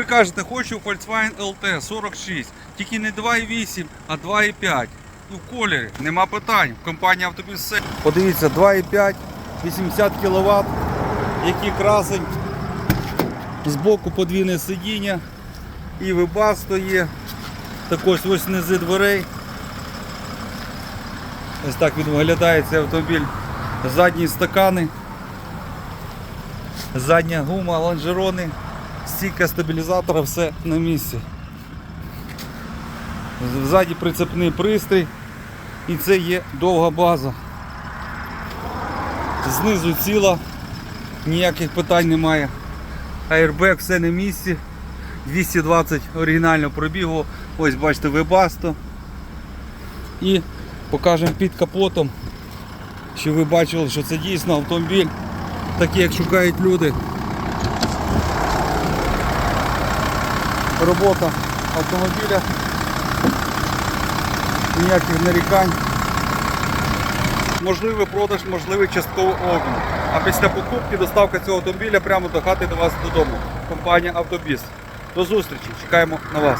Ви кажете, хочу Volkswagen LT 46, тільки не 2,8, а 2,5. І в кольорі, нема питань. Компанія автобіс все. Подивіться, 2,5, 80 кВт, який красень. Збоку подвійне сидіння. І вибасто є. Також ось низи дверей. Ось так він виглядає цей автомобіль. Задні стакани. Задня гума, лонжерони, стійка стабілізатора, все на місці. Ззаді прицепний пристрій і це є довга база. Знизу ціла, ніяких питань немає. Airbag все на місці. 220 оригінального пробігу. Ось бачите вебасто. І покажемо під капотом, щоб ви бачили, що це дійсно автомобіль, такий як шукають люди. Робота автомобіля. Ніяких нарікань. Можливий продаж, можливий частковий обмін. А після покупки доставка цього автомобіля прямо до хати до вас додому. Компанія Автобіс. До зустрічі, чекаємо на вас.